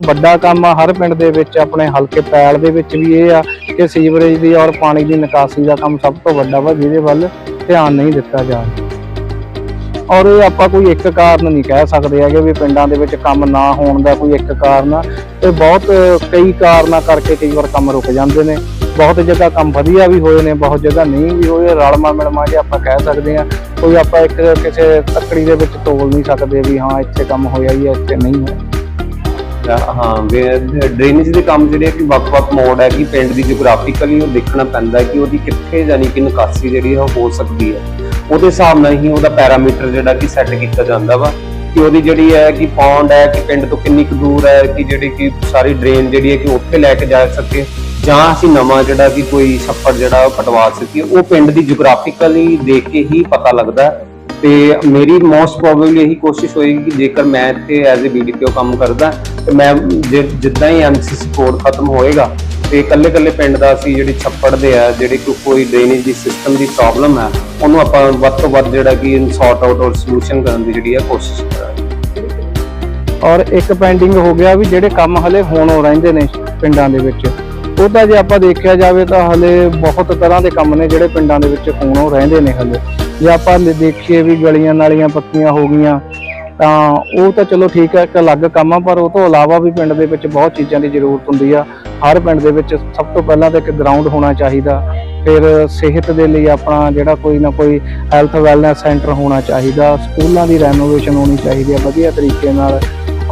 ਵੱਡਾ ਕੰਮ ਆ, ਹਰ ਪਿੰਡ ਦੇ ਵਿੱਚ ਆਪਣੇ ਹਲਕੇ ਪੈਲ ਦੇ ਵਿੱਚ ਵੀ ਇਹ ਆ ਕਿ ਸੀਵਰੇਜ ਦੀ ਔਰ ਪਾਣੀ ਦੀ ਨਿਕਾਸੀ ਦਾ ਕੰਮ ਸਭ ਤੋਂ ਵੱਡਾ ਵਾ, ਜਿਹਦੇ ਵੱਲ ਧਿਆਨ ਨਹੀਂ ਦਿੱਤਾ ਜਾ ਰਿਹਾ। ਔਰ ਇਹ ਆਪਾਂ ਕੋਈ ਇੱਕ ਕਾਰਨ ਨਹੀਂ ਕਹਿ ਸਕਦੇ ਹੈਗੇ ਵੀ ਪਿੰਡਾਂ ਦੇ ਵਿੱਚ ਕੰਮ ਨਾ ਹੋਣ ਦਾ ਕੋਈ ਇੱਕ ਕਾਰਨ ਆ। ਇਹ ਬਹੁਤ ਕਈ ਕਾਰਨਾਂ ਕਰਕੇ ਕਈ ਵਾਰ ਕੰਮ ਰੁਕ ਜਾਂਦੇ ਨੇ। ਬਹੁਤ ਜਗ੍ਹਾ ਕੰਮ ਵਧੀਆ ਵੀ ਹੋਏ ਨੇ, ਬਹੁਤ ਜਗ੍ਹਾ ਨਹੀਂ ਵੀ ਹੋਏ, ਰਲਮਾ ਮਿਲਮਾ ਜੇ ਆਪਾਂ ਕਹਿ ਸਕਦੇ ਆ ਕੋਈ ਆਪਾਂ ਇੱਕ ਕਿਸੇ ਤੱਕੜੀ ਦੇ ਵਿੱਚ ਤੋਲ ਨਹੀਂ ਸਕਦੇ ਵੀ ਹਾਂ, ਇੱਥੇ ਕੰਮ ਹੋਇਆ ਹੀ ਹੈ ਇੱਥੇ ਨਹੀਂ ਹੋਇਆ। ਹਾਂ ਡਰੇਨੇਜ ਦੇ ਕੰਮ ਜਿਹੜੇ ਆ ਕਿ ਵੱਖ-ਵੱਖ ਮੋਡ ਹੈ ਕਿ ਪਿੰਡ ਦੀ ਜਿਓਗ੍ਰਾਫਿਕਲੀ ਉਹ ਦੇਖਣਾ ਪੈਂਦਾ ਕਿ ਉਹਦੀ ਕਿੱਥੇ ਜਾਨੀ ਕਿ ਨਿਕਾਸੀ ਜਿਹੜੀ ਹੈ ਹੋ ਸਕਦੀ ਹੈ। ਉਹਦੇ ਹਿਸਾਬ ਨਾਲ ਹੀ ਉਹਦਾ ਪੈਰਾਮੀਟਰ ਜਿਹੜਾ ਕਿ ਸੈੱਟ ਕੀਤਾ ਜਾਂਦਾ ਵਾ ਕਿ ਉਹਦੀ ਜਿਹੜੀ ਹੈ ਕਿ ਪੌਂਡ ਹੈ ਕਿ ਪਿੰਡ ਤੋਂ ਕਿੰਨੀ ਕੁ ਦੂਰ ਹੈ ਕਿ ਜਿਹੜੀ ਕਿ ਸਾਰੀ ਡਰੇਨ ਜਿਹੜੀ ਹੈ ਕਿ ਉੱਥੇ ਲੈ ਕੇ ਜਾ ਸਕੇ ਜਾਂ ਅਸੀਂ ਨਵਾਂ ਜਿਹੜਾ ਕਿ ਕੋਈ ਛੱਪੜ ਜਿਹੜਾ ਉਹ ਪਟਵਾ ਸਕੀਏ, ਉਹ ਪਿੰਡ ਦੀ ਜਿਓਗ੍ਰਾਫਿਕਲੀ ਦੇਖ ਕੇ ਹੀ ਪਤਾ ਲੱਗਦਾ ਤੇ ਮੇਰੀ ਮੋਸਟ ਪ੍ਰੋਬੇਬਲੀ ਇਹੀ ਕੋਸ਼ਿਸ਼ ਹੋਏਗੀ ਕਿ ਜੇਕਰ ਮੈਂ ਇੱਥੇ ਐਜ਼ ਅ ਬੀਡੀਪੀਓ ਕੰਮ ਕਰਦਾ, ਤੇ ਮੈਂ ਜਿ- ਜਿੱਦਾਂ ਹੀ ਐਮਸੀਸੀ ਕੋਡ ਖਤਮ ਹੋਏਗਾ, ਤੇ ਇਕੱਲੇ ਇਕੱਲੇ ਪਿੰਡ ਦਾ ਅਸੀਂ ਜਿਹੜੀ ਛੱਪੜ ਦੇ ਆ, ਜਿਹੜੀ ਕੋ- ਕੋਈ ਡਰੇਨੇਜ ਦੀ ਸਿਸਟਮ ਦੀ ਪ੍ਰੋਬਲਮ ਹੈ ਉਹਨੂੰ ਆਪਾਂ ਵੱਧ ਤੋਂ ਵੱਧ ਜਿਹੜਾ ਕਿ ਸੌਰਟ ਆਊਟ ਔਰ ਸੋਲੂਸ਼ਨ ਕਰਨ ਦੀ ਜਿਹੜੀ ਆ ਕੋਸ਼ਿਸ਼ ਕਰਾਂਗੇ। ਔਰ ਇੱਕ ਪੈਂਡਿੰਗ ਹੋ ਗਿਆ ਵੀ ਜਿਹੜੇ ਕੰਮ ਹਲੇ ਹੋਣੋਂ ਰਹਿੰਦੇ ਨੇ ਪਿੰਡਾਂ ਦੇ ਵਿੱਚ, ਉਹਦਾ ਜੇ ਆਪਾਂ ਦੇਖਿਆ ਜਾਵੇ ਤਾਂ ਹਲੇ ਬਹੁਤ ਤਰ੍ਹਾਂ ਦੇ ਕੰਮ ਨੇ ਜਿਹੜੇ ਪਿੰਡਾਂ ਦੇ ਵਿੱਚ ਹੋਣੋਂ ਰਹਿੰਦੇ ਨੇ ਹਲੇ। ਜਾਂ ਆਪਾਂ ਦੇਖੀਏ ਵੀ ਗਲੀਆਂ ਨਾਲੀਆਂ ਪੱਕੀਆਂ ਹੋ ਗਈਆਂ, ਤਾਂ ਉਹ ਤਾਂ ਚਲੋ ਠੀਕ ਹੈ, ਇੱਕ ਅਲੱਗ ਕੰਮ ਆ, ਪਰ ਉਹ ਤੋਂ ਇਲਾਵਾ ਵੀ ਪਿੰਡ ਦੇ ਵਿੱਚ ਬਹੁਤ ਚੀਜ਼ਾਂ ਦੀ ਜ਼ਰੂਰਤ ਹੁੰਦੀ ਆ। ਹਰ ਪਿੰਡ ਦੇ ਵਿੱਚ ਸਭ ਤੋਂ ਪਹਿਲਾਂ ਤਾਂ ਇੱਕ ਗਰਾਊਂਡ ਹੋਣਾ ਚਾਹੀਦਾ, ਫਿਰ ਸਿਹਤ ਦੇ ਲਈ ਆਪਣਾ ਜਿਹੜਾ ਕੋਈ ਨਾ ਕੋਈ ਹੈਲਥ ਵੈਲਨੈਸ ਸੈਂਟਰ ਹੋਣਾ ਚਾਹੀਦਾ, ਸਕੂਲਾਂ ਦੀ ਰੈਨੋਵੇਸ਼ਨ ਹੋਣੀ ਚਾਹੀਦੀ ਆ ਵਧੀਆ ਤਰੀਕੇ ਨਾਲ,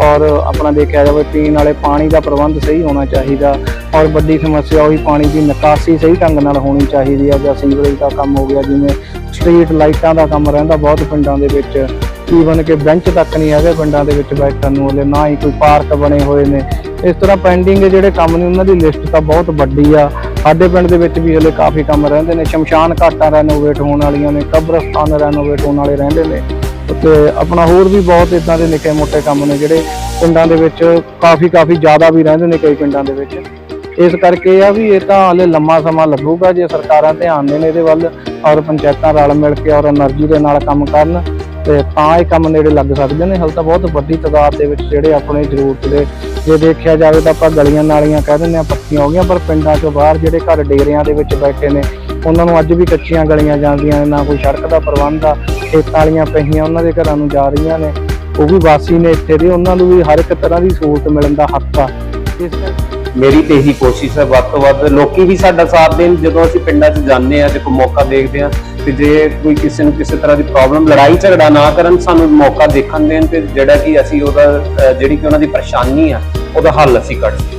ਔਰ ਆਪਣਾ ਦੇਖਿਆ ਜਾਵੇ ਪੀਣ ਵਾਲੇ ਪਾਣੀ ਦਾ ਪ੍ਰਬੰਧ ਸਹੀ ਹੋਣਾ ਚਾਹੀਦਾ, ਔਰ ਵੱਡੀ ਸਮੱਸਿਆ ਉਹੀ ਪਾਣੀ ਦੀ ਨਿਕਾਸੀ ਸਹੀ ਢੰਗ ਨਾਲ ਹੋਣੀ ਚਾਹੀਦੀ ਹੈ ਜਾਂ ਸੀਵਰੇਜ ਦਾ ਕੰਮ ਹੋ ਗਿਆ, ਜਿਵੇਂ ਸਟਰੀਟ ਲਾਈਟਾਂ ਦਾ ਕੰਮ ਰਹਿੰਦਾ ਬਹੁਤ ਪਿੰਡਾਂ ਦੇ ਵਿੱਚ। ਈਵਨ ਕਿ ਬੈਂਚ ਤੱਕ ਨਹੀਂ ਹੈਗੇ ਪਿੰਡਾਂ ਦੇ ਵਿੱਚ ਬੈਠਣ ਨੂੰ, ਹਲੇ ਨਾ ਹੀ ਕੋਈ ਪਾਰਕ ਬਣੇ ਹੋਏ ਨੇ। ਇਸ ਤਰ੍ਹਾਂ ਪੈਂਡਿੰਗ ਜਿਹੜੇ ਕੰਮ ਨੇ, ਉਹਨਾਂ ਦੀ ਲਿਸਟ ਤਾਂ ਬਹੁਤ ਵੱਡੀ ਆ। ਸਾਡੇ ਪਿੰਡ ਦੇ ਵਿੱਚ ਵੀ ਹਲੇ ਕਾਫੀ ਕੰਮ ਰਹਿੰਦੇ ਨੇ। ਸ਼ਮਸ਼ਾਨ ਘਾਟਾਂ ਰੈਨੋਵੇਟ ਹੋਣ ਵਾਲੀਆਂ ਨੇ, ਕਬਰਸਤਾਨ ਰੈਨੋਵੇਟ ਹੋਣ ਵਾਲੇ ਰਹਿੰਦੇ ਨੇ। ਤੇ ਆਪਣਾ ਹੋਰ ਵੀ ਬਹੁਤ ਇਦਾਂ ਦੇ ਨਿੱਕੇ ਮੋਟੇ ਕੰਮ ਨੇ ਜਿਹੜੇ ਪਿੰਡਾਂ ਦੇ ਵਿੱਚ ਕਾਫੀ ਕਾਫੀ ਜ਼ਿਆਦਾ ਵੀ ਰਹਿੰਦੇ ਨੇ ਕਈ ਪਿੰਡਾਂ ਦੇ ਵਿੱਚ। ਇਸ ਕਰਕੇ ਇਹ ਆ ਵੀ ਇਹ ਤਾਂ ਹਲੇ ਲੰਮਾ ਸਮਾਂ ਲੱਗੂਗਾ ਜੇ ਸਰਕਾਰਾਂ ਧਿਆਨ ਦੇਣ ਇਹਦੇ ਵੱਲ। ਔਰ ਪੰਚਾਇਤਾਂ ਰਲ ਮਿਲ ਕੇ ਔਰ એનર્ਜੀ ਦੇ ਨਾਲ ਕੰਮ ਕਰਨ ਤੇ ਤਾਂ ਇਹ ਕੰਮ ਨੇੜੇ ਲੱਗ ਸਕਦੇ ਨੇ। ਹਲ ਤਾਂ ਬਹੁਤ ਵੱਡੀ ਤਦਾਦ ਦੇ ਵਿੱਚ ਜਿਹੜੇ ਆਪਣੇ ਜ਼ਰੂਰਤ ਦੇ, ਜੇ ਦੇਖਿਆ ਜਾਵੇ ਤਾਂ ਆਪਾਂ ਗਲੀਆਂ ਨਾਲੀਆਂ ਕਹਿ ਦਿੰਦੇ ਆ ਪੱਕੀਆਂ ਹੋ ਗਈਆਂ, ਪਰ ਪਿੰਡਾਂ ਤੋਂ ਬਾਹਰ ਜਿਹੜੇ ਘਰ ਡੇਰਿਆਂ ਦੇ ਵਿੱਚ ਬੈਠੇ ਨੇ, ਉਹਨਾਂ ਨੂੰ ਅੱਜ ਵੀ ਕੱਚੀਆਂ ਗਲੀਆਂ ਜਾਂਦੀਆਂ ਨੇ, ਨਾ ਕੋਈ ਸੜਕ ਦਾ ਪ੍ਰਬੰਧ ਆ, ਖੇਤਾਂ ਵਾਲੀਆਂ ਪਹੀਆਂ ਉਹਨਾਂ ਦੇ ਘਰਾਂ ਨੂੰ ਜਾ ਰਹੀਆਂ ਨੇ, ਉਹ ਵੀ ਵਾਸੀ ਨੇ ਇੱਥੇ ਦੇ, ਉਹਨਾਂ ਨੂੰ ਵੀ ਹਰ ਇੱਕ ਤਰ੍ਹਾਂ ਦੀ ਸਹੂਲਤ ਮਿਲਣ ਦਾ ਹੱਕ ਆ। ਇਸ ਕਰਕੇ ਮੇਰੀ ਤੇ ਇਹੀ ਕੋਸ਼ਿਸ਼ ਹੈ, ਵੱਧ ਤੋਂ ਵੱਧ ਲੋਕੀ ਵੀ ਸਾਡਾ ਸਾਥ ਦੇਣ, ਜਦੋਂ ਅਸੀਂ ਪਿੰਡਾਂ 'ਚ ਜਾਂਦੇ ਆ ਤੇ ਕੋਈ ਮੌਕਾ ਦੇਖਦੇ ਆ ਤੇ ਜੇ ਕੋਈ ਕਿਸੇ ਨੂੰ ਕਿਸੇ ਤਰ੍ਹਾਂ ਦੀ ਪ੍ਰੋਬਲਮ ਲੜਾਈ ਝਗੜਾ ਨਾ ਕਰਨ, ਸਾਨੂੰ ਮੌਕਾ ਦੇਖਣ ਦੇਣ ਤੇ ਜਿਹੜਾ ਕਿ ਅਸੀਂ ਉਹਦਾ ਜਿਹੜੀ ਕਿ ਉਹਨਾਂ ਦੀ ਪਰੇਸ਼ਾਨੀ ਆ, ਉਹਦਾ ਹੱਲ ਅਸੀਂ ਕੱਢ ਸਕੀਏ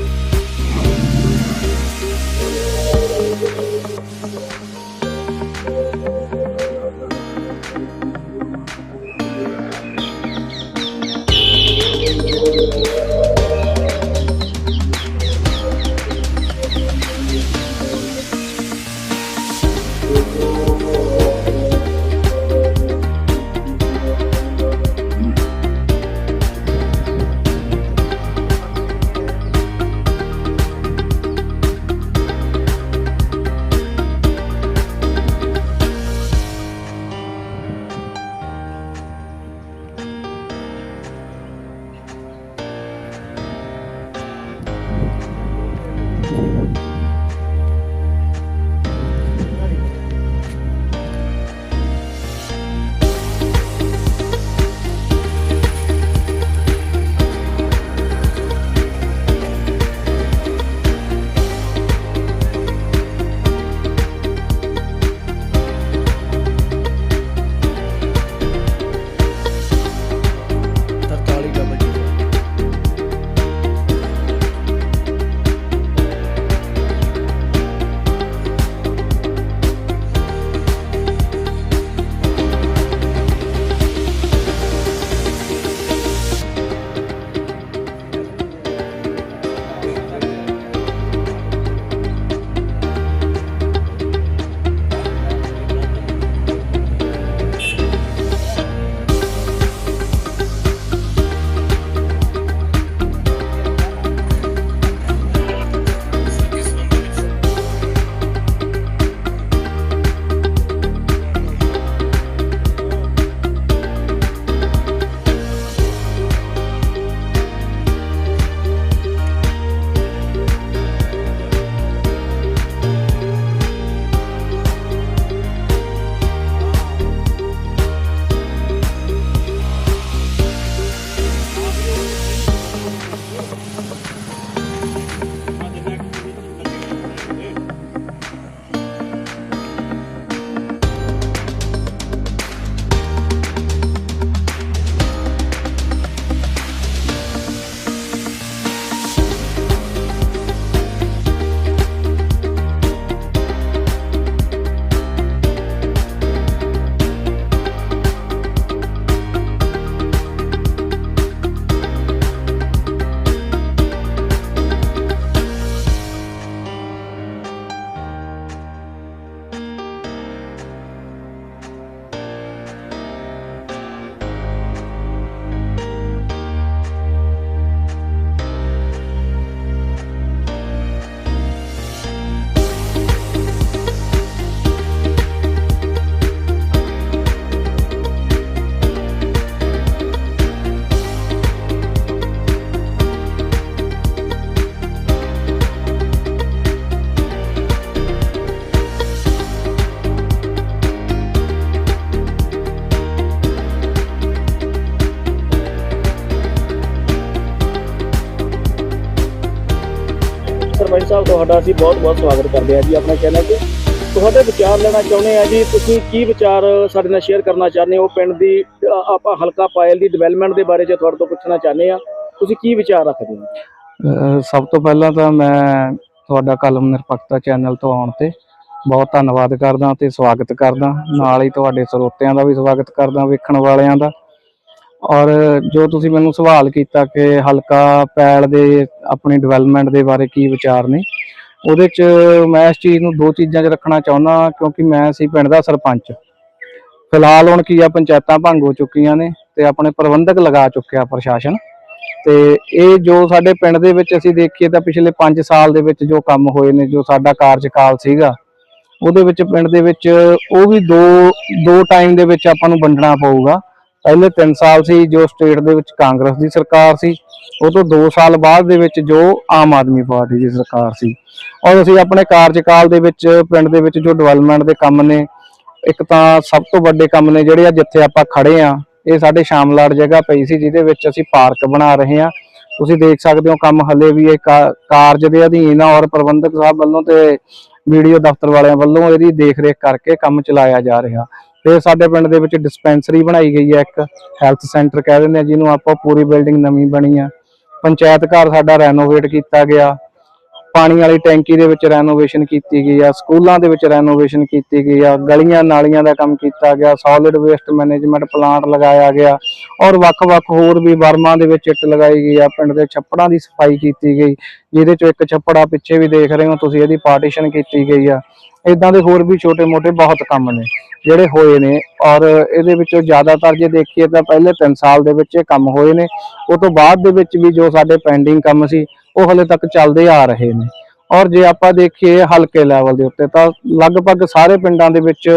ਅਸੀਂ ਬਹੁਤ-ਬਹੁਤ ਸਵਾਗਤ ਕਰਦੇ ਹਾਂ ਜੀ ਆਪਣੇ ਚੈਨਲ ਤੇ। ਤੁਹਾਡੇ ਵਿਚਾਰ ਲੈਣਾ ਚਾਹੁੰਦੇ ਆ ਜੀ, ਤੁਸੀਂ ਕੀ ਵਿਚਾਰ ਸਾਡੇ ਨਾਲ ਸ਼ੇਅਰ ਕਰਨਾ ਚਾਹੁੰਦੇ ਹੋ? ਪਿੰਡ ਦੀ ਆਪਾਂ ਹਲਕਾ ਪਾਇਲ ਦੀ ਡਿਵੈਲਪਮੈਂਟ ਦੇ ਬਾਰੇ ਚ ਤੁਹਾਡੇ ਤੋਂ ਪੁੱਛਣਾ ਚਾਹੁੰਦੇ ਆ ਤੁਸੀਂ ਕੀ ਵਿਚਾਰ ਰੱਖਦੇ ਹੋ? ਸਭ ਤੋਂ ਪਹਿਲਾਂ ਤਾਂ ਮੈਂ ਤੁਹਾਡਾ ਕਲਮ ਨਿਰਪੱਖਤਾ ਚੈਨਲ ਤੋਂ ਆਉਣ ਤੇ ਬਹੁਤ ਧੰਨਵਾਦ ਕਰਦਾ ਤੇ ਸਵਾਗਤ ਕਰਦਾ। ਨਾਲ ਹੀ ਤੁਹਾਡੇ ਸਰੋਤਿਆਂ ਦਾ ਵੀ ਸਵਾਗਤ ਕਰਦਾ, ਵੇਖਣ ਵਾਲਿਆਂ ਦਾ। ਔਰ ਜੋ ਤੁਸੀਂ ਮੈਨੂੰ ਸਵਾਲ ਕੀਤਾ ਕਿ ਹਲਕਾ ਪੈਲ ਦੇ ਆਪਣੀ ਡਿਵੈਲਪਮੈਂਟ ਦੇ ਬਾਰੇ ਕੀ ਵਿਚਾਰ ਨੇ ਉਹਦੇ 'ਚ ਮੈਂ ਇਸ ਚੀਜ਼ ਨੂੰ ਦੋ ਚੀਜ਼ਾਂ 'ਚ ਰੱਖਣਾ ਚਾਹੁੰਦਾ ਕਿਉਂਕਿ ਮੈਂ ਸੀ ਪਿੰਡ ਦਾ ਸਰਪੰਚ। ਫਿਲਹਾਲ ਹੁਣ ਕੀ ਆ, ਪੰਚਾਇਤਾਂ ਭੰਗ ਹੋ ਚੁੱਕੀਆਂ ਨੇ ਤੇ ਆਪਣੇ ਪ੍ਰਬੰਧਕ ਲਗਾ ਚੁੱਕਿਆ ਪ੍ਰਸ਼ਾਸਨ। ਤੇ ਇਹ ਜੋ ਸਾਡੇ ਪਿੰਡ ਦੇ ਵਿੱਚ ਅਸੀਂ ਦੇਖੀਏ ਤਾਂ ਪਿਛਲੇ 5 ਸਾਲ ਦੇ ਵਿੱਚ ਜੋ ਕੰਮ ਹੋਏ ਨੇ, ਜੋ ਸਾਡਾ ਕਾਰਜਕਾਲ ਸੀਗਾ, ਉਹਦੇ ਵਿੱਚ ਪਿੰਡ ਦੇ ਵਿੱਚ ਉਹ ਵੀ ਦੋ ਦੋ ਟਾਈਮ ਦੇ ਵਿੱਚ ਆਪਾਂ ਨੂੰ ਵੰਡਣਾ ਪਊਗਾ। ਪਹਿਲੇ 3 ਸਾਲ ਸੀ ਜੋ ਸਟੇਟ ਦੇ ਵਿੱਚ ਕਾਂਗਰਸ ਦੀ ਸਰਕਾਰ ਸੀ। ਉਹ ਤੋਂ 2 ਸਾਲ ਬਾਅਦ ਦੇ ਵਿੱਚ ਜੋ ਆਮ ਆਦਮੀ ਪਾਰਟੀ ਦੀ ਸਰਕਾਰ ਸੀ। ਔਰ ਅਸੀਂ ਆਪਣੇ ਕਾਰਜਕਾਲ ਦੇ ਵਿੱਚ, ਪਿੰਡ ਦੇ ਵਿੱਚ ਜੋ ਡਿਵੈਲਪਮੈਂਟ ਦੇ ਕੰਮ ਨੇ, ਇੱਕ ਤਾਂ ਸਭ ਤੋਂ ਵੱਡੇ ਕੰਮ ਨੇ ਜਿਹੜੇ ਆ ਜਿੱਥੇ ਆਪਾਂ ਖੜੇ ਆ ਇਹ ਸਾਡੇ ਸ਼ਾਮਲਾੜ ਜਗ੍ਹਾ ਪਈ ਸੀ ਜਿਹਦੇ ਵਿੱਚ ਅਸੀਂ ਪਾਰਕ ਬਣਾ ਰਹੇ ਆ ਤੁਸੀਂ ਦੇਖ ਸਕਦੇ ਹੋ ਕੰਮ ਹੱਲੇ ਵੀ ਇਹ ਕਾਰਜ ਦੇ ਅਧੀਨ ਆ ਔਰ ਪ੍ਰਬੰਧਕ ਸਾਹਿਬ ਵੱਲੋਂ ਤੇ ਵੀਡੀਓ ਦਫ਼ਤਰ ਵਾਲਿਆਂ ਵੱਲੋਂ ਇਹਦੀ ਦੇਖ-ਰੇਖ ਕਰਕੇ ਕੰਮ ਚਲਾਇਆ ਜਾ ਰਿਹਾ। ਫਿਰ ਸਾਡੇ ਪਿੰਡ ਦੇ ਵਿੱਚ ਡਿਸਪੈਂਸਰੀ ਬਣਾਈ ਗਈ ਹੈ ਇੱਕ ਹੈਲਥ ਸੈਂਟਰ ਕਹਿ ਦਿੰਦੇ ਆ, ਜਿਹਨੂੰ ਆਪਾਂ ਪੂਰੀ ਬਿਲਡਿੰਗ ਨਵੀਂ ਬਣੀ ਆ। ਪੰਚਾਇਤ ਘਰ ਸਾਡਾ ਰੈਨੋਵੇਟ ਕੀਤਾ ਗਿਆ। ਪਾਣੀ ਵਾਲੀ ਟੈਂਕੀ ਦੇ ਵਿੱਚ ਰੈਨੋਵੇਸ਼ਨ ਕੀਤੀ ਗਈ ਆ, ਸਕੂਲਾਂ ਦੇ ਵਿੱਚ ਰੈਨੋਵੇਸ਼ਨ ਕੀਤੀ ਗਈ ਆ, ਗਲੀਆਂ ਨਾਲੀਆਂ ਦਾ ਕੰਮ ਕੀਤਾ ਗਿਆ ਸੋਲਿਡ ਵੇਸਟ ਮੈਨੇਜਮੈਂਟ ਪਲਾਂਟ ਲਗਾਇਆ ਗਿਆ ਔਰ ਵੱਖ-ਵੱਖ ਹੋਰ ਵੀ ਵਰਮਾਂ ਦੇ ਵਿੱਚ ਇੱਟ ਲਗਾਈ ਗਈ ਆ। ਪਿੰਡ ਦੇ ਛੱਪੜਾਂ ਦੀ ਸਫ਼ਾਈ ਕੀਤੀ ਗਈ, ਜਿਹਦੇ ਚੋਂ ਇੱਕ ਛੱਪੜਾ ਪਿੱਛੇ ਵੀ ਦੇਖ ਰਹੇ ਹੋ ਤੁਸੀਂ, ਇਹਦੀ ਪਾਰਟੀਸ਼ਨ ਕੀਤੀ ਗਈ ਆ। ਇਦਾਂ ਦੇ ਹੋਰ ਵੀ ਛੋਟੇ-ਮੋਟੇ ਬਹੁਤ ਕੰਮ ਨੇ। ਜਿਹੜੇ ਹੋਏ ਨੇ ਔਰ ਇਹਦੇ ਵਿੱਚੋਂ ਜ਼ਿਆਦਾਤਰ ਜੇ ਦੇਖੀਏ ਤਾਂ ਪਹਿਲੇ 3 ਸਾਲ ਦੇ ਵਿੱਚ ਇਹ ਕੰਮ ਹੋਏ ਨੇ। ਉਹ ਤੋਂ ਬਾਅਦ ਦੇ ਵਿੱਚ ਵੀ ਜੋ ਸਾਡੇ ਪੈਂਡਿੰਗ ਕੰਮ ਸੀ, ਉਹ ਹਲੇ ਤੱਕ ਚੱਲਦੇ ਆ ਰਹੇ ਨੇ। ਔਰ ਜੇ ਆਪਾਂ ਦੇਖੀਏ ਹਲਕੇ ਲੈਵਲ ਦੇ ਉੱਤੇ ਤਾਂ ਲਗਭਗ ਸਾਰੇ ਪਿੰਡਾਂ ਦੇ ਵਿੱਚ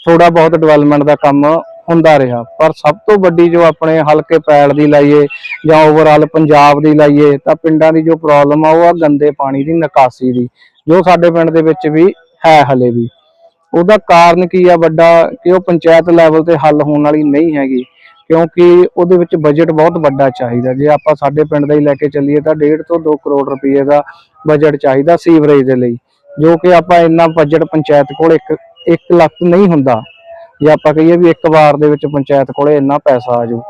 ਥੋੜਾ ਬਹੁਤ ਡਿਵੈਲਪਮੈਂਟ ਦਾ ਕੰਮ ਹੁੰਦਾ ਰਿਹਾ। ਪਰ ਸਭ ਤੋਂ ਵੱਡੀ ਜੋ ਆਪਣੇ ਹਲਕੇ ਪੈਲ ਦੀ ਲਾਈਏ ਜਾਂ ਓਵਰਆਲ ਪੰਜਾਬ ਦੀ ਲਾਈਏ ਤਾਂ ਪਿੰਡਾਂ ਦੀ ਜੋ ਪ੍ਰੋਬਲਮ ਆ ਉਹ ਆ ਗੰਦੇ ਪਾਣੀ ਦੀ, ਨਿਕਾਸੀ ਦੀ। ਜੋ ਸਾਡੇ ਪਿੰਡ ਦੇ ਵਿੱਚ ਵੀ ਹੈ ਹਲੇ ਵੀ। ਉਹਦਾ ਕਾਰਨ ਕੀ ਆ ਵੱਡਾ ਕਿ ਉਹ ਪੰਚਾਇਤ ਲੈਵਲ ਤੇ ਹੱਲ ਹੋਣ ਵਾਲੀ ਨਹੀਂ ਹੈਗੀ, ਕਿਉਂਕਿ ਉਹਦੇ ਵਿੱਚ ਬਜਟ ਬਹੁਤ ਵੱਡਾ ਚਾਹੀਦਾ। ਜੇ ਆਪਾਂ ਸਾਡੇ ਪਿੰਡ ਦਾ ਹੀ ਲੈ ਕੇ ਚੱਲੀਏ ਤਾਂ 1.5 ਤੋਂ 2 ਕਰੋੜ ਰੁਪਏ ਦਾ ਬਜਟ ਚਾਹੀਦਾ ਸੀਵਰੇਜ ਦੇ ਲਈ, ਜੋ ਕਿ ਆਪਾਂ ਇੰਨਾ ਬਜਟ ਪੰਚਾਇਤ ਕੋਲ 1 1 ਲੱਖ ਨਹੀਂ ਹੁੰਦਾ। ਜੇ ਆਪਾਂ ਕਹੀਏ ਵੀ ਇੱਕ ਵਾਰ ਦੇ ਵਿੱਚ ਪੰਚਾਇਤ ਕੋਲੇ ਇੰਨਾ ਪੈਸਾ ਆ ਜਾਊ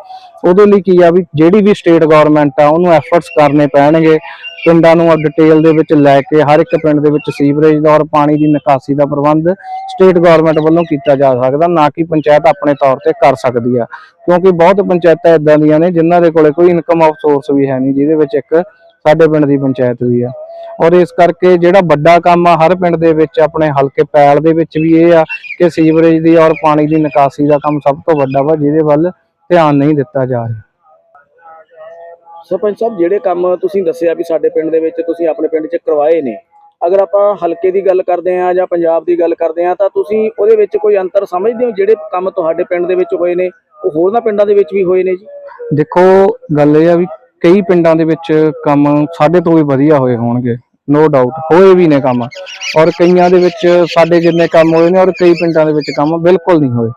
ਉਹਦੇ ਲਈ ਕੀ ਆ ਵੀ ਜਿਹੜੀ ਵੀ ਸਟੇਟ ਗਵਰਨਮੈਂਟ ਆ, ਉਹਨੂੰ ਐਫਰਟਸ ਕਰਨੇ ਪੈਣਗੇ। ਪਿੰਡਾਂ ਨੂੰ ਡਿਟੇਲ ਦੇ ਵਿੱਚ ਲੈ ਕੇ ਹਰ ਇੱਕ ਪਿੰਡ ਦੇ ਵਿੱਚ ਸੀਵਰੇਜ ਦਾ ਔਰ ਪਾਣੀ ਦੀ ਨਿਕਾਸੀ ਦਾ ਪ੍ਰਬੰਧ ਸਟੇਟ ਗਵਰਨਮੈਂਟ ਵੱਲੋਂ ਕੀਤਾ ਜਾ ਸਕਦਾ, ਨਾ ਕਿ ਪੰਚਾਇਤ ਆਪਣੇ ਤੌਰ ਤੇ ਕਰ ਸਕਦੀ ਆ। ਕਿਉਂਕਿ ਬਹੁਤ ਪੰਚਾਇਤਾਂ ਇਦਾਂ ਦੀਆਂ ਨੇ, ਜਿਨ੍ਹਾਂ ਦੇ ਕੋਲੇ ਕੋਈ ਇਨਕਮ ਆਫ ਸੋਰਸ ਵੀ ਹੈ ਨਹੀਂ, ਜਿਹਦੇ ਵਿੱਚ ਇੱਕ ਸਾਡੇ ਪਿੰਡ ਦੀ ਪੰਚਾਇਤ ਵੀ ਆ। ਔਰ ਇਸ ਕਰਕੇ ਜਿਹੜਾ ਵੱਡਾ ਕੰਮ ਆ ਹਰ ਪਿੰਡ ਦੇ ਵਿੱਚ ਆਪਣੇ ਹਲਕੇ ਪੈਲ ਦੇ ਵਿੱਚ ਵੀ ਇਹ ਆ ਕਿ ਸੀਵਰੇਜ ਦੀ ਔਰ ਪਾਣੀ ਦੀ ਨਿਕਾਸੀ ਦਾ ਕੰਮ ਸਭ ਤੋਂ ਵੱਡਾ ਵਾ ਜਿਹਦੇ ਵੱਲ ਧਿਆਨ ਨਹੀਂ ਦਿੱਤਾ ਜਾ ਰਿਹਾ। ਸਰਪੰਚ ਸਾਹਿਬ ਜਿਹੜੇ ਕੰਮ ਤੁਸੀਂ ਦੱਸਿਆ ਵੀ ਸਾਡੇ ਪਿੰਡ ਦੇ ਵਿੱਚ ਤੁਸੀਂ ਆਪਣੇ ਪਿੰਡ 'ਚ ਕਰਵਾਏ ਨੇ ਅਗਰ ਆਪਾਂ ਹਲਕੇ ਦੀ ਗੱਲ ਕਰਦੇ ਆ ਜਾਂ ਪੰਜਾਬ ਦੀ ਗੱਲ ਕਰਦੇ ਆ ਤਾਂ ਤੁਸੀਂ ਉਹਦੇ ਵਿੱਚ ਕੋਈ ਅੰਤਰ ਸਮਝਦੇ ਹੋ ਜਿਹੜੇ ਕੰਮ ਤੁਹਾਡੇ ਪਿੰਡ ਦੇ ਵਿੱਚ ਹੋਏ ਨੇ? ਉਹ ਹੋਰਨਾਂ ਪਿੰਡਾਂ ਦੇ ਵਿੱਚ ਵੀ ਹੋਏ ਨੇ ਜੀ? ਦੇਖੋ ਗੱਲ ਇਹ ਆ ਵੀ ਕਈ ਪਿੰਡਾਂ ਦੇ ਵਿੱਚ ਕੰਮ ਸਾਡੇ ਤੋਂ ਵੀ ਵਧੀਆ ਹੋਏ ਹੋਣਗੇ ਨੋ ਡਾਊਟ ਹੋਏ ਵੀ ਨੇ ਕੰਮ। ਔਰ ਕਈਆਂ ਦੇ ਵਿੱਚ ਸਾਡੇ ਜਿੰਨੇ ਕੰਮ ਹੋਏ ਨੇ ਔਰ ਕਈ ਪਿੰਡਾਂ ਦੇ ਵਿੱਚ ਕੰਮ ਬਿਲਕੁਲ ਨਹੀਂ ਹੋਏ।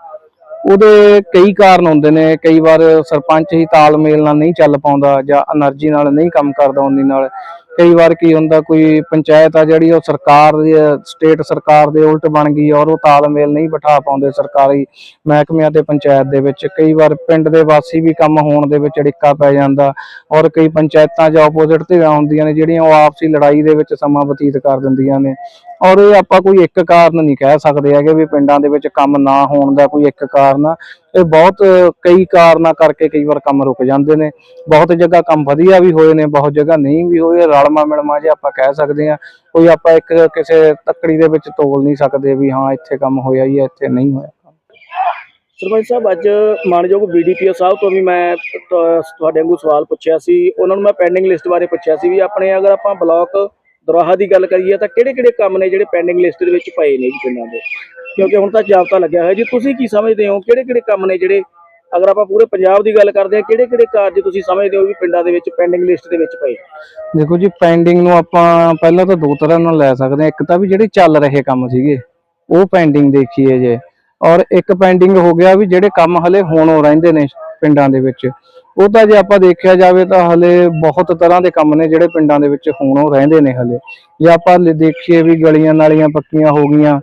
ਉਹਦੇ ਕਈ ਕਾਰਨ ਹੁੰਦੇ ਨੇ, ਕਈ ਵਾਰ ਸਰਪੰਚ ਹੀ ਤਾਲਮੇਲ ਨਾਲ ਨਹੀਂ ਚੱਲ ਪਾਉਂਦਾ ਜਾਂ એનર્ਜੀ ਨਾਲ ਨਹੀਂ ਕੰਮ ਕਰਦਾ, ਉਨੀ ਨਾਲ ਕਈ ਵਾਰ ਕੀ ਹੁੰਦਾ, ਕੋਈ ਪੰਚਾਇਤ ਆ ਜਿਹੜੀ, ਉਹ ਸਰਕਾਰ ਦੀ, ਸਟੇਟ ਸਰਕਾਰ ਦੇ ਉਲਟ ਬਣ ਗਈ ਔਰ ਉਹ ਤਾਲਮੇਲ ਨਹੀਂ ਬਿਠਾ ਪਾਉਂਦੇ ਸਰਕਾਰੀ ਮਹਿਕਮਿਆਂ ਤੇ ਪੰਚਾਇਤ ਦੇ ਵਿੱਚ। ਕਈ ਵਾਰ ਪਿੰਡ ਦੇ ਵਾਸੀ ਵੀ ਕੰਮ ਹੋਣ ਦੇ ਵਿੱਚ ਅੜਿੱਕਾ ਪੈ ਜਾਂਦਾ ਔਰ ਕਈ ਪੰਚਾਇਤਾਂ ਜਾਂ ਆਪੋਜ਼ਿਟ ਧਿਰਾਂ ਹੁੰਦੀਆਂ ਨੇ, ਜਿਹੜੀਆਂ ਉਹ ਆਪਸੀ ਲੜਾਈ ਦੇ ਵਿੱਚ ਸਮਾਂ ਬਤੀਤ ਕਰ ਦਿੰਦੀਆਂ ਨੇ। ਔਰ ਇਹ ਆਪਾਂ ਕੋਈ ਇੱਕ ਕਾਰਨ ਨਹੀਂ ਕਹਿ ਸਕਦੇ ਹੈਗੇ ਵੀ ਪਿੰਡਾਂ ਦੇ ਵਿੱਚ ਕੰਮ ਨਾ ਹੋਣ ਦਾ ਕੋਈ ਇੱਕ ਕਾਰਨ। ਇਹ ਬਹੁਤ ਕਈ ਕਾਰਨਾਂ ਕਰਕੇ ਕਈ ਵਾਰ ਕੰਮ ਰੁਕ ਜਾਂਦੇ ਨੇ। ਬਹੁਤ ਜਗ੍ਹਾ ਕੰਮ ਵਧੀਆ ਵੀ ਹੋਏ ਨੇ, ਬਹੁਤ ਜਗ੍ਹਾ ਨਹੀਂ ਵੀ ਹੋਏ। ਰਲਮਾ ਮਿਲਮਾ ਜੇ ਆਪਾਂ ਕਹਿ ਸਕਦੇ ਆ ਕੋਈ ਆਪਾਂ ਇੱਕ ਕਿਸੇ ਤੱਕੜੀ ਦੇ ਵਿੱਚ ਤੋਲ ਨਹੀਂ ਸਕਦੇ ਵੀ ਹਾਂ, ਇੱਥੇ ਕੰਮ ਹੋਇਆ ਹੀ ਇੱਥੇ ਨਹੀਂ ਹੋਇਆ। ਸਰਪੰਚ ਸਾਹਿਬ, ਅੱਜ ਮਾਨਯੋਗ ਬੀਡੀਪੀਓ ਸਾਹਿਬ ਤੋਂ ਵੀ ਮੈਂ ਤੁਹਾਡੇ ਵਾਂਗੂ ਸਵਾਲ ਪੁੱਛਿਆ ਸੀ। ਉਹਨਾਂ ਨੂੰ ਮੈਂ ਪੈਂਡਿੰਗ ਲਿਸਟ ਬਾਰੇ ਪੁੱਛਿਆ ਸੀ ਵੀ ਆਪਣੇ ਅਗਰ ਆਪਾਂ ਬਲਾਕ ਦਰਾਹਾ ਦੀ ਗੱਲ ਕਰੀਏ ਤਾਂ ਕਿਹੜੇ ਕਿਹੜੇ ਕੰਮ ਨੇ ਜਿਹੜੇ ਪੈਂਡਿੰਗ ਲਿਸਟ ਦੇ ਵਿੱਚ ਪਏ ਨੇ ਜੀ ਪਿੰਡਾਂ ਦੇ? ਕਿਉਂਕਿ ਹੁਣ ਤਾਂ ਜਾਬਤਾ ਲੱਗਿਆ ਹੋਇਆ ਜੀ। ਤੁਸੀਂ ਕੀ ਸਮਝਦੇ ਹੋ? ਕਿਹੜੇ ਕਿਹੜੇ ਕੰਮ ਨੇ ਜਿਹੜੇ ਅਗਰ ਆਪਾਂ ਪੂਰੇ ਪੰਜਾਬ ਦੀ ਗੱਲ ਕਰਦੇ ਹਾਂ, ਕਿਹੜੇ ਕਿਹੜੇ ਕਾਰਜ ਤੁਸੀਂ ਸਮਝਦੇ ਹੋ ਵੀ ਪਿੰਡਾਂ ਦੇ ਵਿੱਚ ਪੈਂਡਿੰਗ ਲਿਸਟ ਦੇ ਵਿੱਚ ਪਏ? ਦੇਖੋ ਜੀ ਪੈਂਡਿੰਗ ਨੂੰ ਆਪਾਂ ਪਹਿਲਾਂ ਤਾਂ ਦੋ ਤਰ੍ਹਾਂ ਨਾਲ ਲੈ ਸਕਦੇ ਹਾਂ। ਇੱਕ ਤਾਂ ਵੀ ਜਿਹੜੇ ਚੱਲ ਰਹੇ ਕੰਮ ਸੀਗੇ, ਉਹ ਪੈਂਡਿੰਗ ਦੇਖੀਏ ਜੇ। ਔਰ ਇੱਕ ਪੈਂਡਿੰਗ ਹੋ ਗਿਆ ਵੀ ਜਿਹੜੇ ਕੰਮ ਹਲੇ ਹੋਣੋਂ ਰਹਿੰਦੇ ਨੇ ਪਿੰਡਾਂ ਦੇ ਵਿੱਚ। ਉਹ ਤਾਂ ਜੇ ਆਪਾਂ ਦੇਖਿਆ ਜਾਵੇ ਤਾਂ ਹਲੇ ਬਹੁਤ ਤਰ੍ਹਾਂ ਦੇ ਕੰਮ ਨੇ ਜਿਹੜੇ ਪਿੰਡਾਂ ਦੇ ਵਿੱਚ ਹੋਣੋਂ ਰਹਿੰਦੇ ਨੇ ਹਲੇ। ਜੇ ਆਪਾਂ ਦੇਖੀਏ ਵੀ ਗਲੀਆਂ ਨਾਲੀਆਂ ਪੱਕੀਆਂ ਹੋ ਗਈਆਂ,